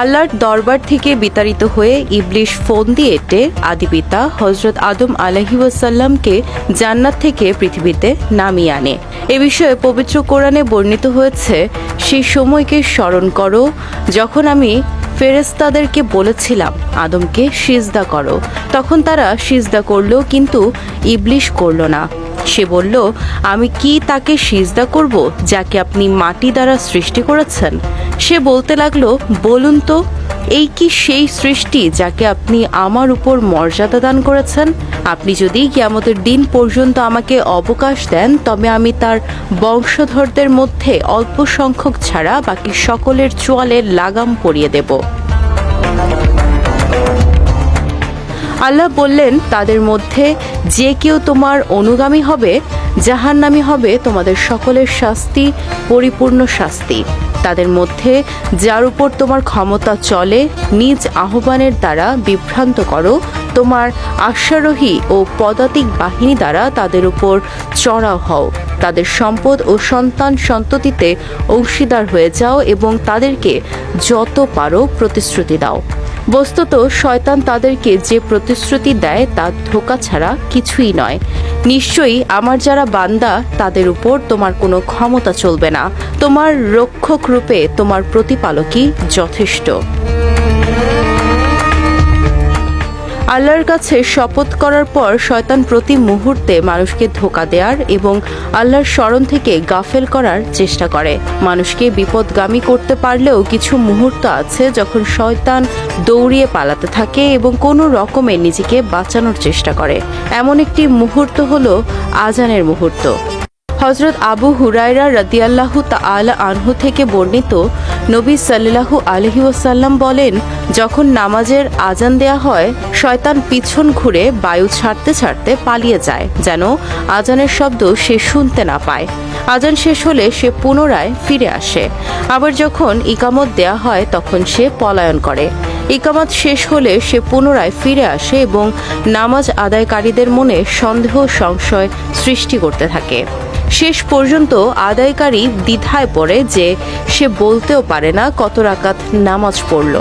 আল্লাহর দরবার থেকে বিতাড়িত হয়ে ইবলিশ ফোন দিয়ে এটে আদিপিতা হজরত আদম আলহি ওয়াসাল্লামকে জান্নাত থেকে পৃথিবীতে নামিয়ে আনে। এ বিষয়ে পবিত্র কোরআনে বর্ণিত হয়েছে সেই সময়কে স্মরণ করো, যখন আমি ফেরেস্তাদেরকে বলেছিলাম, আদমকে সিজদা করো। তখন তারা সিজদা করল, কিন্তু ইবলিশ করল না। সে বলল, আমি কি তাকে সিজদা করব যাকে আপনি মাটি দ্বারা সৃষ্টি করেছেন? সে বলতে লাগল, বলুন তো, এই কি সেই সৃষ্টি যাকে আপনি আমার উপর মর্যাদা দান করেছেন? আপনি যদি কিয়ামতের দিন পর্যন্ত আমাকে অবকাশ দেন, তবে আমি তার বংশধরদের মধ্যে অল্প সংখ্যক ছাড়া বাকি সকলের চোয়ালের লাগাম পরিয়ে দেব। আল্লাহ বললেন, তাদের মধ্যে যে কেউ তোমার অনুগামী হবে, জাহান্নামী হবে তোমাদের সকলের শাস্তি, পরিপূর্ণ শাস্তি। তাদের মধ্যে যার উপর তোমার ক্ষমতা চলে, নিজ আহ্বানের দ্বারা বিভ্রান্ত করো। তোমার আশ্বারোহী ও পদাতিক বাহিনী দ্বারা তাদের উপর চড়াও হও। তাদের সম্পদ ও সন্তান সন্ততিতে অংশীদার হয়ে যাও এবং তাদেরকে যত পারো প্রতিশ্রুতি দাও। বস্তুত শয়তান তাদেরকে যে প্রতিশ্রুতি দেয় তা ধোকা ছাড়া কিছুই নয়। নিশ্চয়ই আমার যারা বান্দা, তাদের উপর তোমার কোনো ক্ষমতা চলবে না। তোমার রক্ষক রূপে তোমার প্রতিপালকই যথেষ্ট। আল্লাহর কাছে শপথ করার পর শয়তান প্রতি মুহূর্তে মানুষকে ধোকা দেওয়ার এবং আল্লাহর স্মরণ থেকে গাফেল করার চেষ্টা করে। মানুষকে বিপদগামী করতে পারলেও কিছু মুহূর্ত আছে যখন শয়তান দৌড়িয়ে পালাতে থাকে এবং কোনো রকমে নিজেকে বাঁচানোর চেষ্টা করে। এমন একটি মুহূর্ত হলো আজানের মুহূর্ত। হজরত আবু হুরায়রা রদিয়াল্লাহু তাআলা আনহু থেকে বর্ণিত নবী সাল্লাল্লাহু আলহি ওয়াসাল্লাম বলেন, যখন নামাজের আজান দেয়া হয়, শয়তান পিছন ঘুরে বায়ু ছাড়তে ছাড়তে পালিয়ে যায়, যেন আজানের শব্দ সে শুনতে না পায়। আজান শেষ হলে সে পুনরায় ফিরে আসে। আবার যখন ইকামত দেয়া হয়, তখন সে পলায়ন করে। ইকামত শেষ হলে সে পুনরায় ফিরে আসে এবং নামাজ আদায়কারীদের মনে সন্দেহ সংশয় সৃষ্টি করতে থাকে। শেষ পর্যন্ত আদায়কারী দ্বিধায় পড়ে যে সে বলতেও পারে না কত রাকাত নামাজ পড়ল।